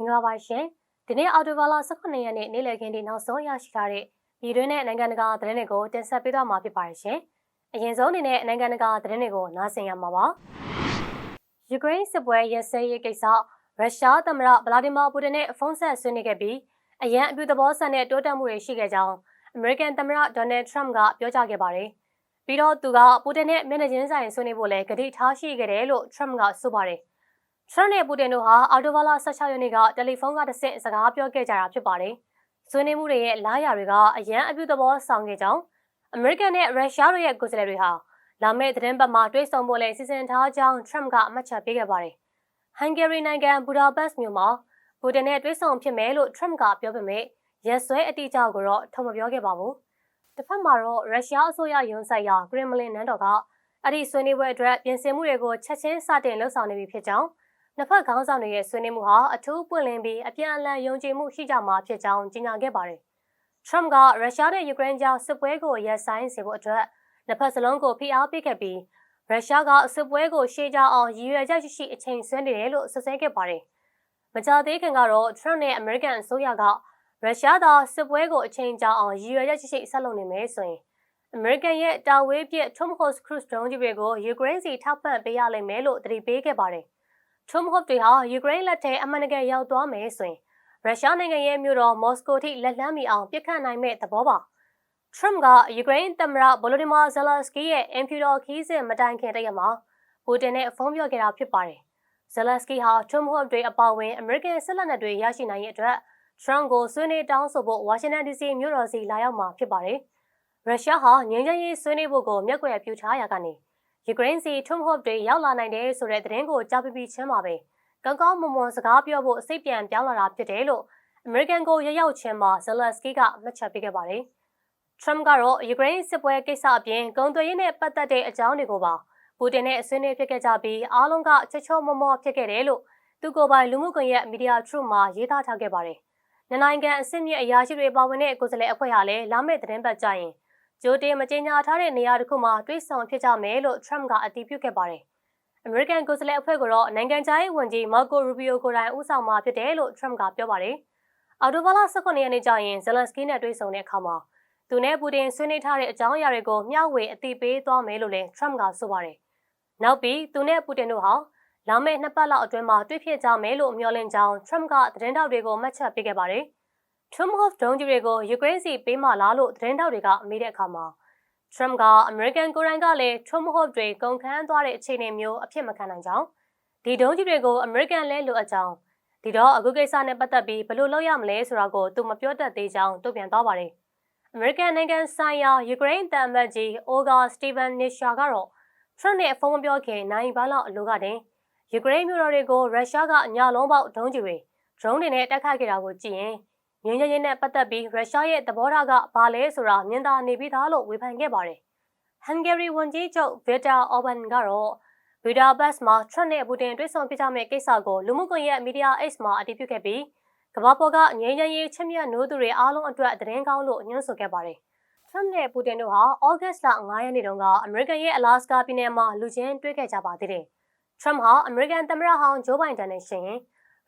မင်္ဂလာပါရှင်ဒီနေ့အော်တိုဘာလ18ရက်နေ့နေ့လည်ခင်းဒီနောက်ဆုံးရရှိထားတဲ့ပြည်တွင်းနဲ့နိုင်ငံတကာသတင်းတွေကိုတင်ဆက်ပေးသွားမှာဖြစ်ပါတယ်ရှင်အရင်ဆုံးအနေနဲ့နိုင်ငံတကာသတင်းတွေကိုနားဆင်ရမှာပါယူကရိန်းစစ်ပွဲရက်စဲရေးကိစ္စရုရှားသမ္မတဗလာဒီမာပူတင်နဲ့ဖုန်းဆက်ဆွေးနွေးခဲ့ပြီးအရန်အပြုသဘောဆန်တဲ့တိုးတက်မှုတွေရှိခဲ့ကြောင်းအမေရိကန်သမ္မတဒေါ်နယ်ထရမ့်ကပြောကြားခဲ့ပါတယ်ပြီးတော့သူကပူတင်နဲ့မျက်နှာချင်းဆိုင်ဆွေးနွေးဖို့လည်းကတိထားရှိခဲ့တယ်လို့ထရမ့်ကဆိုပါတယ် ထရမ့်နဲ့ပူတင်တို့ဟာအော်တိုဘာလ16ရက်နေ့ကတယ်လီဖုန်းကတစ်ဆင့်စကားပြောခဲ့ကြတာဖြစ်ပါတယ်။ဆွေးနွေးမှုတွေရဲ့လားရာတွေကအရန်အပြုသဘောဆောင်ခဲ့ကြောင်းအမေရိကန်နဲ့ရုရှားတို့ရဲ့ကိုယ်စားလှယ်တွေဟာလာမယ့်သတင်းပတ်မှာတွေ့ဆုံဖို့လည်းစီစဉ်ထားကြောင်းထရမ့်ကအမှတ်ချက်ပေးခဲ့ပါတယ်။ဟန်ဂေရီနိုင်ငံဘူဒါပက်စ်မြို့မှာပူတင်နဲ့တွေ့ဆုံဖြစ်မယ်လို့ထရမ့်ကပြောပေမဲ့ရက်စွဲအတိအကျကိုတော့ထုံမပြောခဲ့ပါဘူး။တစ်ဖက်မှာတော့ရုရှားအစိုးရယုံဆိုင်ရာဂရမလင်နန်းတော်ကအဲ့ဒီဆွေးနွေးပွဲအတွက်ပြင်ဆင်မှုတွေကိုချက်ချင်းစတင်လှုပ်ဆောင်နေပြီဖြစ်ကြောင်း နှစ်ဖက်ခေါင်းဆောင်တွေရဲ့ဆွေးနွေးမှုဟာအထူးပွင့်လင်းပြီးအပြန်အလှန်ယုံကြည်မှုရှိကြမှာဖြစ်ကြောင်းကြေညာခဲ့ပါတယ်။ Trump ကရုရှားနဲ့ယူကရိန်းကြားစစ်ပွဲကိုရပ်ဆိုင်းစေဖို့အတွက်နှစ်ဖက်စလုံးကိုဖိအားပေးခဲ့ပြီးရုရှားကစစ်ပွဲကိုရှေ့ကြအောင်ရည်ရွယ်ချက်ရှိအချိန်ဆွဲနေတယ်လို့ဆွဆွဲခဲ့ပါတယ်။မကြာသေးခင်ကတော့ Trump နဲ့ American အစိုးရကရုရှားသာစစ်ပွဲကိုအချိန်ကြာအောင်ရည်ရွယ်ချက်ရှိဆက်လုပ်နေမယ်ဆိုရင် American ရဲ့တာဝေးပြစ် Tomahawk cruise drone ကြီးတွေကိုယူကရိန်းစီထောက်ပံ့ပေးရလိမ့်မယ်လို့တတိပေးခဲ့ပါတယ်။ Tomahawk တွေဟာယူကရိန်းလက်ထဲအမှန်တကယ်ရောက်သွားမယ်ဆိုရင်ရုရှားနိုင်ငံရဲ့မြို့တော်မော်စကိုထိလက်လန်းမီအောင်ပြစ်ခတ်နိုင်မဲ့သဘောပါ။ Trump ကယူကရိန်းသမ္မတဗလိုဒီမာဇလာစကီရဲ့အင်ဖြူတော်ခီးစဉ်မတိုင်ခင်တရက်မှာပူတင်နဲ့ဖုန်းပြောခဲ့တာဖြစ်ပါတယ်။ဇလာစကီဟာ Tomahawk တွေအပါအဝင်အမေရိကန်စစ်လက်နက်တွေရရှိနိုင်ရဲ့အတွက် Trump ကိုဆွေးနွေးတောင်းဆိုဖို့ဝါရှင်တန် DC မြို့တော်စီလာရောက်မှာဖြစ်ပါတယ်။ရုရှားဟာငြိမ်းချမ်းရေးဆွေးနွေးဖို့ကိုမျက်ကွယ်ပြုထားရကနေ ယူကရိန်းစီထုံဟော့တွေရောက်လာနိုင်တယ်ဆိုတဲ့သတင်းကိုကြားပြီးချင်းပါပဲကောင်းကောင်းမွန်မွန်စကားပြောဖို့အစိတ်ပြန်ပြောင်းလာတာဖြစ်တယ်လို့အမေရိကန်ကိုရရောက်ချင်းမှာဇလန်စကီကမှတ်ချက်ပေးခဲ့ပါတယ်။ Trump ကတော့ယူကရိန်းစစ်ပွဲကိစ္စအပြင်ကုန်သွယ်ရေးနဲ့ပတ်သက်တဲ့အကြောင်းတွေကိုပါပူတင်နဲ့ဆွေးနွေးဖြစ်ခဲ့ကြပြီးအားလုံးကချေချောမောမောဖြစ်ခဲ့တယ်လို့သူကိုယ်ပိုင်လူမှုကွန်ရက်မီဒီယာ True မှာရေးသားထားခဲ့ပါတယ်။နိုင်ငံအဆင့်မြင့်အရာရှိတွေပါဝင်တဲ့ကိုယ်စားလှယ်အဖွဲ့ဟာလည်းလာမယ့်သတင်းပတ်ကြရင် ဂျိုတင်မကြေညာထားတဲ့နေရာတစ်ခုမှာတွေ့ဆုံဖြစ်ကြမယ်လို့ Trump ကအတည်ပြုခဲ့ပါတယ်။ American ကိုယ်စားလှယ်အဖွဲ့ကတော့နိုင်ငံခြားရေးဝန်ကြီး Marco Rubio ကိုယ်တိုင်ဦးဆောင်မှာဖြစ်တယ်လို့ Trump ကပြောပါတယ်။အော်တိုဘာလ18ရက်နေ့ကျရင် Zelensky နဲ့တွေ့ဆုံတဲ့အခါမှာသူနဲ့ပူတင်ဆွေးနွေးထားတဲ့အကြောင်းအရာတွေကိုမျှဝေအသိပေးသွားမယ်လို့လည်း Trump ကဆိုပါတယ်။နောက်ပြီးသူနဲ့ပူတင်တို့ဟာလာမယ့်နှစ်ပတ်လောက်အတွင်းမှာတွေ့ဖြစ်ကြမယ်လို့မျှော်လင့်ကြောင်း Trump ကသတင်းတောက်တွေကိုမှတ်ချက်ပေးခဲ့ပါတယ်။ Tomahawk ဒုံးကျည်တွေကိုယူကရိန်းစီပေးမှလားလို့သတင်းတောက်တွေကမေးတဲ့အခါမှာ Trump ကအမေရိကန်ကိုယ်တိုင်ကလည်း Tomahawk တွေကုန်ခန်းသွားတဲ့အခြေအနေမျိုးအဖြစ်မခံနိုင်ကြောင်းဒီဒုံးကျည်တွေကိုအမေရိကန်လဲလိုအပ်ကြောင်းဒီတော့အခုကိစ္စနဲ့ပတ်သက်ပြီးဘယ်လိုလုပ်ရမလဲဆိုတာကိုသူမပြောတတ်သေးကြောင်းတုံ့ပြန်သွားပါတယ်။အမေရိကန်နိုင်ငံဆိုင်ရာယူကရိန်းတန်မတ်ကြီးအိုဂါစတီဗန်နစ်ရှာကတော့ Trump နဲ့ဖုန်းမပြောခင်နိုင်ပါလောက်အလိုကတင်ယူကရိန်းမြို့တော်တွေကိုရုရှားကညလုံးပေါက်ဒုံးကျည်တွေဒရုန်းတွေနဲ့တိုက်ခိုက်ခဲ့တာကိုကြည့်ရင် ငင်းချင်းချင်းနဲ့ပတ်သက်ပြီးရုရှားရဲ့သဘောထားကဘာလဲဆိုတာမြင်သာနေပြီးသားလို့ဝေဖန်ခဲ့ပါတယ်။ဟန်ဂေရီဝန်ကြီးချုပ်ဗစ်တာအော်ဘန်ကတော့ဗီဒါဘတ်မှာထရန့်နဲ့ပူတင်တွေ့ဆုံပြကြမယ့်ကိစ္စကိုလူမှုကွန်ရက်မီဒီယာ X မှာအတည်ပြုခဲ့ပြီးကမ္ဘာပေါ်ကငြိမ်းချမ်းရေးချစ်မြတ်နိုးသူတွေအားလုံးအတွက်သတင်းကောင်းလို့ညွှန်းဆိုခဲ့ပါတယ်။ထရန့်နဲ့ပူတင်တို့ဟာဩဂတ်စ်လ9ရက်နေ့တုန်းကအမေရိကန်ရဲ့အလာစကာပြည်နယ်မှာလူချင်းတွေ့ခဲ့ကြပါသေးတယ်။ထရန့်ဟာအမေရိကန်သမ္မတဟောင်းဂျိုးဘိုင်ဒန်နဲ့ရှင်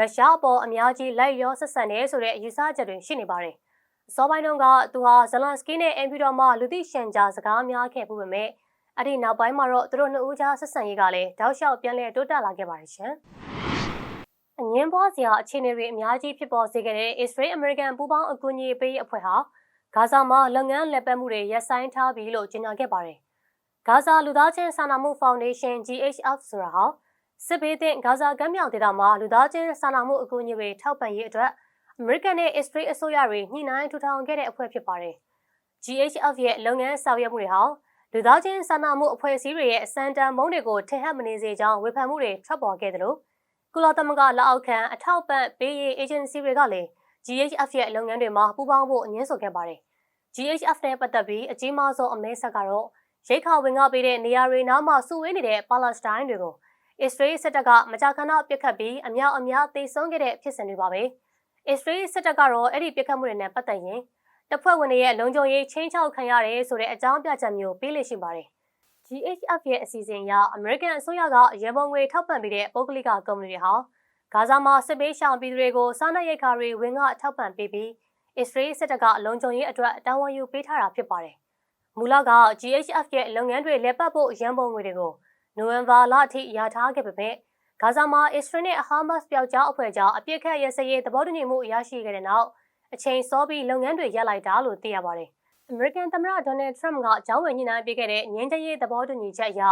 ရင်ရုရှားအပေါ်အများကြီးလိုက်ရောဆက်ဆံနေဆိုတဲ့အယူဆချက်တွေရှိနေပါတယ်။စောပိုင်းတုန်းကသူဟာဇလန်စကီနဲ့အင်ပီတော်မှာလူသိရှင်ကြားစကားများခဲ့မှုပဲမဲ့အဲ့ဒီနောက်ပိုင်းမှာတော့သူတို့နှစ်ဦးကြားဆက်ဆံရေးကလည်းတောက်လျှောက်ပြန်လည်တိုးတက်လာခဲ့ပါတယ်ရှင်။အငင်းပွားစရာအခြေအနေတွေအများကြီးဖြစ်ပေါ်စေခဲ့တဲ့ Israel American ပူးပေါင်းအကူအညီပေးအဖွဲ့ဟာဂါဇာမှာလုပ်ငန်းလက်ပတ်မှုတွေရပ်ဆိုင်းထားပြီလို့ကြေညာခဲ့ပါတယ်။ဂါဇာလူသားချင်းစာနာမှုဖောင်ဒေးရှင်း GHF ဆိုတာဟာ စစ်ဘေးသင့်ဂါဇာကမ်းမြောင်ဒေသမှာလူသားချင်းစာနာမှုအကူအညီတွေထောက်ပံ့ရေးအတွက်အမေရိကန်နဲ့အစ္စရေးအစိုးရတွေညှိနှိုင်းထူထောင်ခဲ့တဲ့အဖွဲ့ဖြစ်ပါတယ်။ GHF ရဲ့လုပ်ငန်းဆောင်ရွက်မှုတွေဟာလူသားချင်းစာနာမှုအဖွဲ့အစည်းတွေရဲ့စံတန်မုံတွေကိုထင်ဟပ်မနေစေကြောင်းဝေဖန်မှုတွေထွက်ပေါ်ခဲ့တယ်လို့ကုလသမဂ္ဂလက်အောက်ခံအထောက်ပံ့ပေးရေးအေဂျင်စီတွေကလည်း GHF ရဲ့လုပ်ငန်းတွေမှာပူးပေါင်းဖို့အငင်းဆိုခဲ့ပါတယ်။ GHF နဲ့ပတ်သက်ပြီးအကြီးမားဆုံးအမဲဆက်ကတော့ရိတ်ခါဝင်ငါပေးတဲ့နေရာတွေနားမှာစုဝေးနေတဲ့ပါလက်စတိုင်းတွေကို အစ္စရေးစစ်တပ်ကမကြာခဏပစ်ခတ်ပြီးအများအများသေဆုံးခဲ့တဲ့ဖြစ်စဉ်တွေပါပဲ။အစ္စရေးစစ်တပ်ကတော့အဲ့ဒီပစ်ခတ်မှုတွေနဲ့ပတ်သက်ရင်တပ်ဖွဲ့ဝင်တွေရဲ့လုံခြုံရေးချင်းချောက်ခံရတယ်ဆိုတဲ့အကြောင်းပြချက်မျိုးပေးလိမ့်ရှိပါတယ်။ GHF ရဲ့အစီအစဉ်အရအမေရိကန်အစိုးရကရေပုံငွေထောက်ပံ့ပေးတဲ့ပုဂ္ဂလိကကုမ္ပဏီတွေဟာဂါဇာမှာစစ်ပေးရှောင်ပြည်သူတွေကိုစားနပ်ရိက္ခာတွေဝင်ကထောက်ပံ့ပေးပြီးအစ္စရေးစစ်တပ်ကအလုံးစုံရေးအတွက်တာဝန်ယူပေးထားတာဖြစ်ပါတယ်။မူလက GHF ရဲ့လုပ်ငန်းတွေလက်ပတ်ဖို့ရန်ပုံငွေတွေကို နိုဝင်ဘာလအထိရထားခဲ့ပေမဲ့ဂါဇာမှာအစ္စရေးနဲ့ဟာမတ်စ်ပျောက်ကြားအဖွဲ့ကြားအပြစ်ခတ်ရစရေးသဘောတူညီမှုရရှိခဲ့တဲ့နောက်အချိန်စောပြီးလုပ်ငန်းတွေရပ်လိုက်တာလို့သိရပါတယ်။ American သမ္မတ Donald Trump ကအကြောင်းဝင်ညှိနှိုင်းပေးခဲ့တဲ့ငြင်းချရေးသဘောတူညီချက်အရ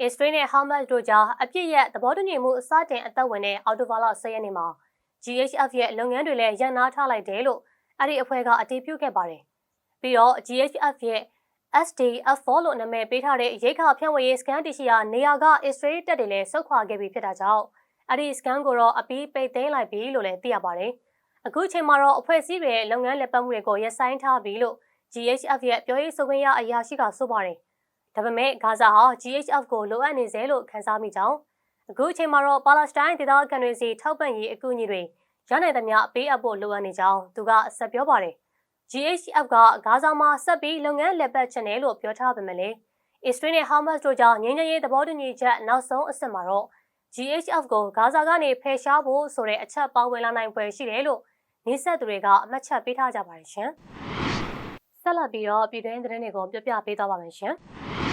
အစ္စရေးနဲ့ဟာမတ်စ်တို့ကြားအပြစ်ရဲ့သဘောတူညီမှုအစတင်အသက်ဝင်တဲ့အော်တိုဘာလ10ရက်နေ့မှာ GHF ရဲ့လုပ်ငန်းတွေလည်းရပ်နားထားလိုက်တယ်လို့အဲ့ဒီအဖွဲ့ကအတည်ပြုခဲ့ပါတယ်။ပြီးတော့ GHF ရဲ့ SDF4 လို့နာမည်ပေးထားတဲ့ရိတ်ခါဖြန့်ဝေရေးစကန်တရှိရာနေရာကအစ္စရေးတပ်တွေလည်းဆုတ်ခွာခဲ့ပြီဖြစ်တာကြောင့်အဲ့ဒီစကန်ကိုတော့အပီးပိတ်သိမ်းလိုက်ပြီလို့လည်းသိရပါတယ်။အခုချိန်မှာတော့အဖွဲ့အစည်းတွေရဲ့လုပ်ငန်းလက်ပတ်မှုတွေကိုရပ်ဆိုင်းထားပြီလို့ GHF ရဲ့ပြောရေးဆိုခွင့်ရအရာရှိကဆိုပါတယ်။ဒါပေမဲ့ဂါဇာဟာ GHF ကိုလိုအပ်နေစေလို့ခန်းစားမိကြောင်းအခုချိန်မှာတော့ပါလက်စတိုင်းဒေသခံတွေစီထောက်ပံ့ရေးအကူအညီတွေရနိုင်သမျှပေးအပ်ဖို့လိုအပ်နေကြောင်းသူကဆက်ပြောပါတယ်။ GHF ကဂါဇာမှာဆက်ပြီးလုပ်ငန်းလက်ပတ်ချင်တယ်လို့ပြောထားပေမဲ့လည်းအစ္စရေးနဲ့ဟာမတ်စ်တို့ကြားငြင်းငြင်းရေးသဘောတူညီချက်နောက်ဆုံးအဆင့်မှာတော့ GHF ကိုဂါဇာကနေဖယ်ရှားဖို့ဆိုတဲ့အချက်ပေါင်းဝင်လာနိုင်ပွဲရှိတယ်လို့နေဆက်သူတွေကအမှတ်ချက်ပေးထားကြပါတယ်ရှင်။ဆက်လက်ပြီးတော့ပြည်တွင်းသတင်းတွေကိုပြပြပေးသွားပါမယ်ရှင်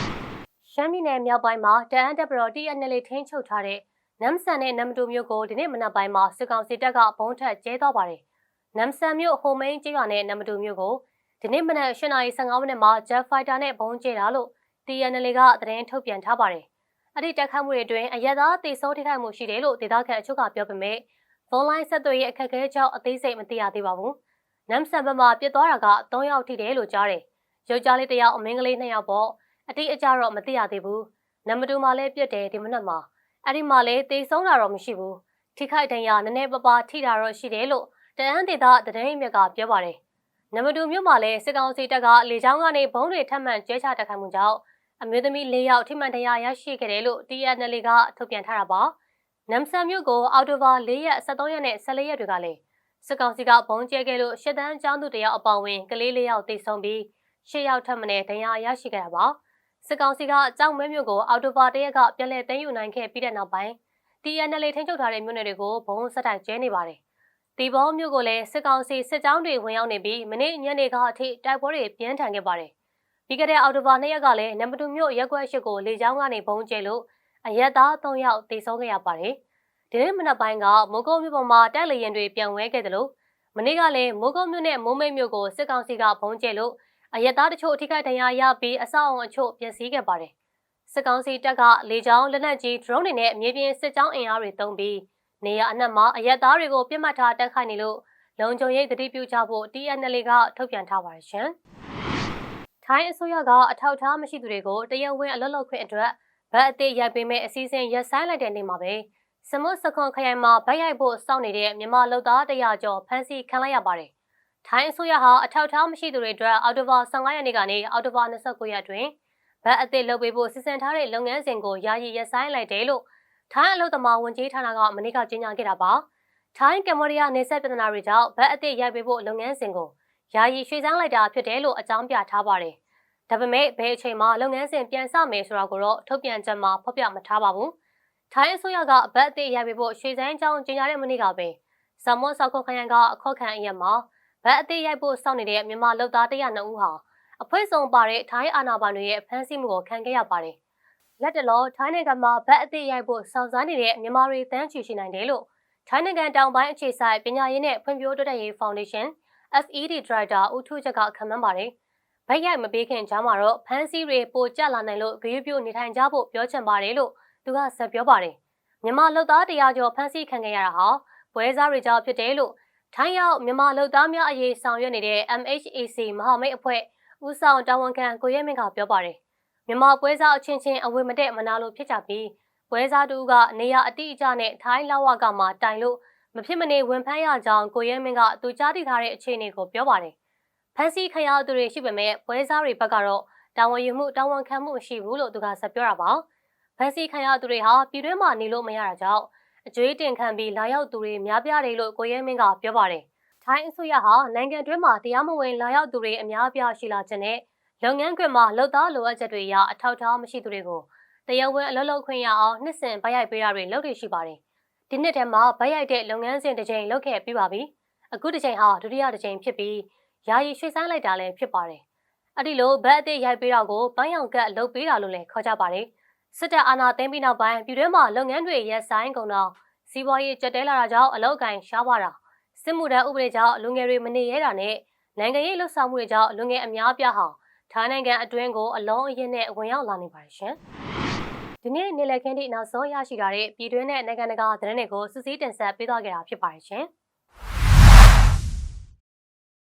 ။ရှမ်းပြည်နယ်မြောက်ပိုင်းမှာတအန်းတပ်ပတော် TNL ထိန်းချုပ်ထားတဲ့နမ်ဆန်နဲ့နမ်တူမျိုးကိုဒီနေ့မနက်ပိုင်းမှာစစ်ကောင်စီတပ်ကဘုံထက်ကျဲသွားပါတယ်။ နမ်ဆန်မျိုးဟိုမိန်ကျေးရွာနဲ့နမ်တူမျိုးကိုဒီနေ့မနက်၈ :15 မိနစ်မှာ Jet Fighter နဲ့ဘုံကျဲတာလို့ TNL ကသတင်းထုတ်ပြန်ထားပါတယ်။အဲ့ဒီတက်ခတ်မှုတွေအတွင်းအရက်သားတေဆုံးထိခိုက်မှုရှိတယ်လို့ဒေသခံအချို့ကပြောပေမဲ့ဖုန်းလိုင်းဆက်သွယ်ရေးအခက်အခဲကြောင့်အသေးစိတ်မသိရသေးပါဘူး။နမ်ဆန်ဘက်မှာပြစ်သွားတာက3ယောက်ထိတယ်လို့ကြားတယ်။ယောက်ျားလေးတစ်ယောက်အမင်းကလေး2ယောက်ပေါ့။အတိအကျတော့မသိရသေးဘူး။နံပါတ်2မှာလည်းပြစ်တယ်ဒီမနက်မှာ။အဲ့ဒီမှာလည်းတေဆုံးတာတော့မရှိဘူးထိခိုက်ဒဏ်ရာနည်းနည်းပပထိတာတော့ရှိတယ်လို့ တအန်းဒေသတရင်မြက်ကပြောပါတယ်နမတူမြို့မှာလည်းစစ်ကောင်စီတပ်ကလေကြောင်းကနေဘုံတွေထပ်မံကျဲချတက်ခတ်မှုကြောင့်အမျိုးသမီး၄ယောက်ထိမှန်တရားရရှိခဲ့တယ်လို့ TNL ကထုတ်ပြန်ထားတာပါနမ်ဆန်မြို့ကိုအော်တိုဘာ၄ရက်73ရက်နဲ့14ရက်တွေကလည်းစစ်ကောင်စီကဘုံကျဲခဲ့လို့ရှစ်တန်းကျောင်းသူတယောက်အပောင်ဝင်ကလေး၄ယောက်သေဆုံးပြီး၈ယောက်ထပ်မံတရားရရှိခဲ့တာပါ။စစ်ကောင်စီကကြောက်မဲမြို့ကိုအော်တိုဘာတရက်ကပြန်လည်သိမ်းယူနိုင်ခဲ့ပြီးတဲ့နောက်ပိုင်း TNL ထိန်းချုပ်ထားတဲ့မြို့နယ်တွေကိုဘုံစက်တိုင်ကျဲနေပါတယ်။ ဒီဘောမြို့ကိုလည်းစစ်ကောင်စီစစ်ကြောင်းတွေဝင်ရောက်နေပြီးမနေ့ညနေကအထိတိုက်ပွဲတွေပြင်းထန်ခဲ့ပါတယ်။ပြီးခဲ့တဲ့အော်တိုဘာနှစ်ရက်ကလည်းနံပါတ်2မြို့ရက်ကွက်ရှိကိုလေကြောင်းကနေဘုံကျဲလို့အရက်သား3ယောက်သေဆုံးခဲ့ရပါတယ်။ဒီနေ့မနက်ပိုင်းကမိုးကုတ်မြို့ပေါ်မှာတိုက်လေရင်တွေပြန်ဝဲခဲ့တယ်လို့မနေ့ကလည်းမိုးကုတ်မြို့နဲ့မိုးမိတ်မြို့ကိုစစ်ကောင်စီကဘုံကျဲလို့အရက်သားတချို့အထိခိုက်ဒဏ်ရာရပြီးအဆောက်အုံအချို့ပျက်စီးခဲ့ပါတယ်။စစ်ကောင်စီတပ်ကလေကြောင်းလက်နက်ကြီး drone တွေနဲ့မြေပြင်စစ်ကြောင်းအင်အားတွေသုံးပြီး နေရအနှက်မှာအရက်သားတွေကိုပြစ်မှတ်ထားတိုက်ခိုက်နေလို့လုံခြုံရေးတတိပြုကြဖို့ TNL ကထုတ်ပြန်ထားပါတယ်ရှင်။ထိုင်းအစိုးရကအထောက်အထားမရှိသူတွေကိုတရဝင်းအလွတ်လောက်ခွင့်အတွက်ဗတ်အသေးရိုက်ပေးမဲ့အစီအစဉ်ရပ်ဆိုင်းလိုက်တဲ့နေ့မှာပဲစမွတ်စခွန်ခရိုင်မှာဗတ်ရိုက်ဖို့စောင့်နေတဲ့မြန်မာလူသားတရာကျော်ဖမ်းဆီးခံလိုက်ရပါတယ်ထိုင်းအစိုးရဟာအထောက်အထားမရှိသူတွေအတွက်အော်တိုဘာ15ရက်နေ့ကနေအော်တိုဘာ29ရက်တွင်ဗတ်အသစ်လုပ်ပေးဖို့စီစဉ်ထားတဲ့လုပ်ငန်းစဉ်ကိုယာယီရပ်ဆိုင်းလိုက်တယ်လို့ ထိုင်းအလုပ်သမားဝန်ကြီးဌာနကမနေ့ကကြေညာခဲ့တာပါထိုင်းကမ္ဘောဒီးယားနေဆက်ပြဿနာတွေကြောင့်ဗတ်အသစ်ရိုက်ပေးဖို့လုပ်ငန်းစဉ်ကိုယာယီရွှေ့ဆိုင်းလိုက်တာဖြစ်တယ်လို့အကြောင်းပြထားပါတယ်ဒါပေမဲ့ဘယ်အချိန်မှလုပ်ငန်းစဉ်ပြန်စမယ်ဆိုတာကိုတော့ထုတ်ပြန်ချက်မှာဖော်ပြမထားပါဘူးထိုင်းအစိုးရကဗတ်အသစ်ရိုက်ပေးဖို့ရွှေ့ဆိုင်းကြောင်းကြေညာတဲ့မနေ့ကပဲဇမွန်ဆောက်ခုခရိုင်ကအခော့ခံအရက်မှာဗတ်အသေးရိုက်ဖို့စောင့်နေတဲ့မြန်မာလုပ်သား102ဦးဟာအဖွဲ့စုံပါတဲ့ထိုင်းအာဏာပိုင်တွေရဲ့ဖမ်းဆီးမှုကိုခံခဲ့ရပါတယ်။ လက်တလောထိုင်းနိုင်ငံမှာဗတ်အသေးရိုက်ဖို့စောင့်စားနေတဲ့မြန်မာတွေတန်းချီရှိနိုင်တယ်လို့ထိုင်းနိုင်ငံတောင်ပိုင်းအခြေစိုက်ပညာရေးနဲ့ဖွံ့ဖြိုးတိုးတက်ရေးဖောင်ဒေးရှင်း FED Director ဦးထုချက်ကခန့်မှန်းပါတယ်။ဗတ်ရိုက်မပေးခင်ကြားမှာတော့ဖမ်းဆီးတွေပိုကျလာနိုင်လို့ဂရုပြုနေထိုင်ကြဖို့ပြောချင်ပါတယ်လို့သူကဆက်ပြောပါတယ်။မြန်မာလုပ်သားတရားကျော်ဖမ်းဆီးခံခဲ့ရတာဟာပွဲစားတွေကြောင့်ဖြစ်တယ်လို့ထိုင်းရောက်မြန်မာလူသားများအရေးဆောင်ရွက်နေတဲ့ MHAC မဟာမိတ်အဖွဲ့ဦးဆောင်တာဝန်ခံကိုရဲမင်းကပြောပါတယ် မြန်မာပွဲစားအချင်းချင်းအဝေမတက်မနာလို့ဖြစ်ကြပြီးပွဲစားတူကနေရအတိအကျနဲ့ထိုင်းလောက်ဝကမှတိုင်လို့မဖြစ်မနေဝင်ဖမ်းရကြောင်းကိုရဲမင်းကသူကြားသိထားတဲ့အခြေအနေကိုပြောပါတယ်ဖန်စီခရသူတွေရှိပေမဲ့ပွဲစားတွေဘက်ကတော့တာဝန်ယူမှုတာဝန်ခံမှုရှိဘူးလို့သူကဆက်ပြောတာပါဖန်စီခရသူတွေဟာပြည်တွင်းမှာနေလို့မရတာကြောင့်အကျွေးတင်ခံပြီးလာရောက်သူတွေများပြားတယ်လို့ကိုရဲမင်းကပြောပါတယ်။ထိုင်းအစိုးရဟာနိုင်ငံတွင်းမှာတရားမဝင်လာရောက်သူတွေအများပြားရှိလာခြင်းနဲ့ လုပ်ငန်းခွင်မှာလုပ်သားလိုအပ်ချက်တွေအရအထောက်အထားမရှိသူတွေကိုတရားဝင်အလုပ်လုပ်ခွင့်ရအောင်နှစ်စဉ်ဗရိုက်ပေးတာတွေလုပ်နေရှိပါတယ်။ဒီနှစ်ထဲမှာဗတ်ရိုက်တဲ့လုပ်ငန်းစဉ်တစ်ချိန်လုပ်ခဲ့ပြီးပါပြီအခုတစ်ချိန်ဟာဒုတိယတစ်ချိန်ဖြစ်ပြီးယာယီရွှေ့ဆိုင်းလိုက်တာလည်းဖြစ်ပါတယ်အဲ့ဒီလိုဗတ်အသေးရိုက်ပေးတာကိုပန်းရောင်ကတ်လုပ်ပေးတာလို့လည်းခေါ်ကြပါတယ်စစ်တပ်အာဏာသိမ်းပြီးနောက်ပိုင်းပြည်တွင်းမှာလုပ်ငန်းတွေရက်ဆိုင်ကုန်တော့စီးပွားရေးကျက်တဲလာတာကြောင့်အလောက်အကင်ရှားပါတာစစ်မှုထမ်းဥပဒေကြောင့်လူငယ်တွေမနေရတာနဲ့နိုင်ငံရေးလှုပ်ဆောင်မှုတွေကြောင့်လူငယ်အများအပြားဟာ ထိုင်းနိုင်ငံအတွင်းကိုအလုံးအရင်နဲ့ဝင်ရောက်လာနေပါတယ်ရှင်ဒီနေ့နေ့လည်ခင်းထိနောက်ဆုံးရရှိလာတဲ့ပြည်တွင်းနဲ့နိုင်ငံတကာသတင်းတွေကိုစစ်ဆေးတင်ဆက်ပေးသွားကြတာဖြစ်ပါတယ်ရှင်